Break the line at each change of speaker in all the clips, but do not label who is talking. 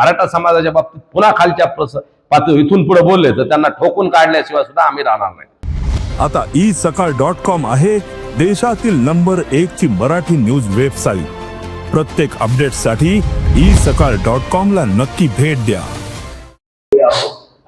मराठा समाजाच्या बाबतीत पुन्हा खालच्या प्रस पातळी इथून पुढे बोलले तर त्यांना ठोकून काढल्याशिवाय सुद्धा आम्ही राहणार नाही.
आता ई सकाळ डॉट कॉम आहे देशातील नंबर एक ची मराठी न्यूज वेबसाईट प्रत्येक अपडेटसाठी ई सकाळ डॉट कॉम ला नक्की भेट द्या.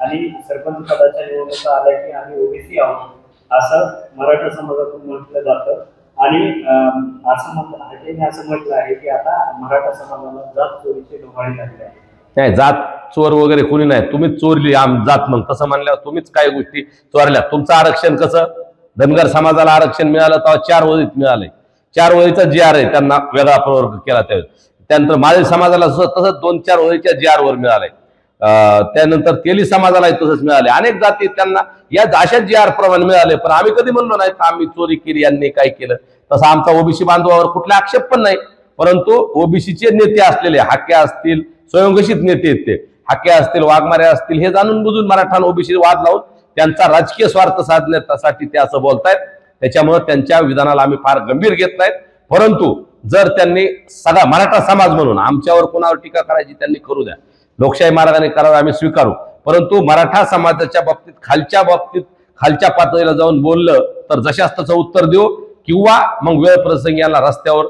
आणि सरपंच पदाच्या निवडणुका आल्या की आम्ही ओबीसी आहोत असं मराठा समाजातून म्हटलं जातं. आणि म्हटलं असं म्हटलं आहे की आता मराठा समाजाला जात चोरीचे डोहाळे लागले आहे
नाही जात चोर वगैरे कोणी नाही. तुम्हीच चोरली आम जात मग तसं म्हणल्यावर तुम्हीच काही गोष्टी चोरल्या. तुमचं आरक्षण कसं? धनगर समाजाला आरक्षण मिळालं तेव्हा चार वळीत मिळालंय चार वळीचा जी आर आहे त्यांना वेगळा प्रवर्ग केला त्यावेळेस. त्यानंतर माळी समाजाला तसंच दोन चार वळीच्या जी आर वर मिळालंय त्यानंतर तेली समाजालाही तसंच मिळाले. अनेक जाती त्यांना या अशा जी आर प्रमाणे मिळाले पण आम्ही कधी म्हणलो नाही आम्ही चोरी केली यांनी काय केलं? तसं आमचा ओबीसी बांधवावर कुठला आक्षेप पण नाही. परंतु ओबीसीचे नेते असलेले हाके असतील स्वयंघोषित नेते आहेत ते. हाके असतील वाघमारे असतील हे जाणून बुजून मराठा ओबीसी वाद लावून त्यांचा राजकीय स्वार्थ साधण्यासाठी ते असं बोलतायत. त्याच्यामुळे त्यांच्या विधानाला आम्ही फार गंभीर घेत नाहीत. परंतु जर त्यांनी सगळा मराठा समाज म्हणून आमच्यावर कोणावर टीका करायची त्यांनी करू द्या. लोकशाही मार्गाने करावं आम्ही स्वीकारू. परंतु मराठा समाजाच्या बाबतीत खालच्या बाबतीत खालच्या पातळीला जाऊन बोललं तर जशास तसं उत्तर देऊ किंवा मग वेळ प्रसंगी यांना रस्त्यावर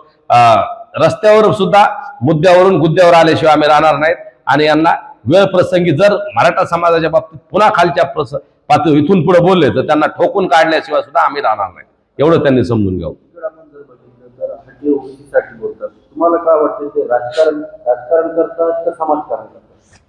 रस्त्यावर सुद्धा मुद्द्यावरून गुद्द्यावर आल्याशिवाय आम्ही राहणार नाहीत. आणि यांना वेळ प्रसंगी जर मराठा समाजाच्या बाबतीत पुन्हा खालच्या प्रस पातळी इथून पुढे बोलले तर त्यांना ठोकून काढल्याशिवाय सुद्धा आम्ही राहणार नाही एवढं त्यांनी समजून घ्यावं.
तुम्हाला काय वाटतं ते राजकारण राजकारण करतात का समाजकारण करतात?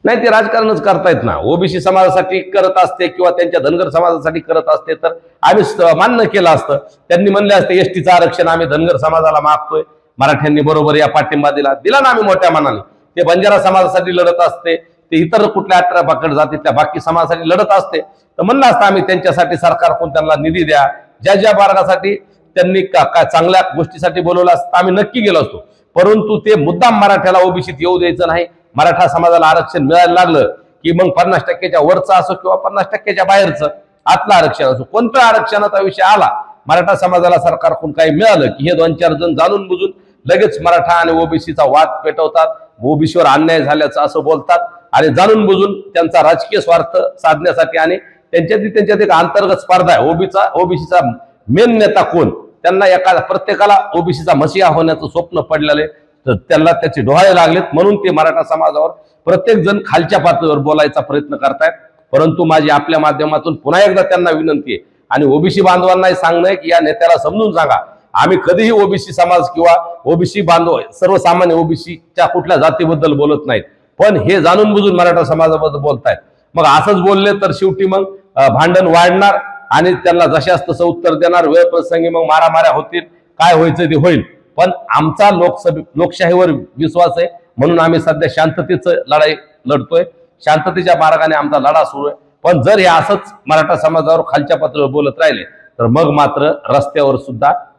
नाही ते राजकारणच करतायत ना. ओबीसी समाजासाठी करत असते किंवा त्यांच्या धनगर समाजासाठी करत असते तर आम्ही मान्य केलं असतं. त्यांनी म्हणले असते एसटीचं आरक्षण आम्ही धनगर समाजाला मागतोय. मराठ्यांनी बरोबर या पाठिंबा दिला. दिला ना आम्ही मोठ्या मनाने. ते बंजारा समाजासाठी लढत असते ते इतर कुठल्या अठरा पकड जातीतल्या बाकी समाजासाठी लढत असते. तर म्हणलं असतं आम्ही त्यांच्यासाठी सरकारकडून त्यांना निधी द्या. ज्या ज्या मार्गासाठी त्यांनी का काय चांगल्या गोष्टीसाठी बोलवलं असतं तर आम्ही नक्की गेलो असतो. परंतु ते मुद्दाम मराठ्याला ओबीसीत येऊ द्यायचं नाही. मराठा समाजाला आरक्षण मिळायला लागलं की मग पन्नास टक्क्याच्या वरचं असो किंवा पन्नास टक्क्याच्या बाहेरचं आतलं आरक्षण असो कोणत्या आरक्षणाचा विषय आला मराठा समाजाला सरकारकडून काही मिळालं की हे दोन चार जण जाणून बुजून लगेच मराठा आणि ओबीसीचा वाद पेटवतात. ओबीसीवर अन्याय झाल्याचं असं बोलतात. आणि जाणून बुजून त्यांचा राजकीय स्वार्थ साधण्यासाठी आणि त्यांच्यात त्यांच्यात एक अंतर्गत स्पर्धा आहे. ओबीचा ओबीसीचा मेन नेता कोण? त्यांना एका प्रत्येकाला ओबीसीचा मसिहा होण्याचं स्वप्न पडलेलं आहे. तर त्यांना त्याचे डोहाळे लागलेत. म्हणून ते मराठा समाजावर प्रत्येक जण खालच्या पातळीवर बोलायचा प्रयत्न करतायत. परंतु माझी आपल्या माध्यमातून पुन्हा एकदा त्यांना विनंती आहे. आणि ओबीसी बांधवांनाही सांगणं आहे की या नेत्याला समजून सांगा. आम्ही कधीही ओबीसी समाज किंवा ओबीसी बांधव सर्वसामान्य ओबीसीच्या कुठल्या जातीबद्दल बोलत नाहीत. पण हे जाणून बुजून मराठा समाजाबद्दल बोलतायत. मग असंच बोलले तर शेवटी मग भांडण वाढणार आणि त्यांना जशास तसं उत्तर देणार. वेळ प्रसंगी मग मारामाऱ्या होतील काय व्हायचं ते होईल. पण आमचा लोकसभे लोकशाहीवर विश्वास आहे. म्हणून आम्ही सध्या शांततेचं लढाई लढतोय. शांततेच्या मार्गाने आमचा लढा सुरू आहे. पण जर हे असंच मराठा समाजावर खालच्या पातळीवर बोलत राहिले तर मग मात्र रस्त्यावर सुद्धा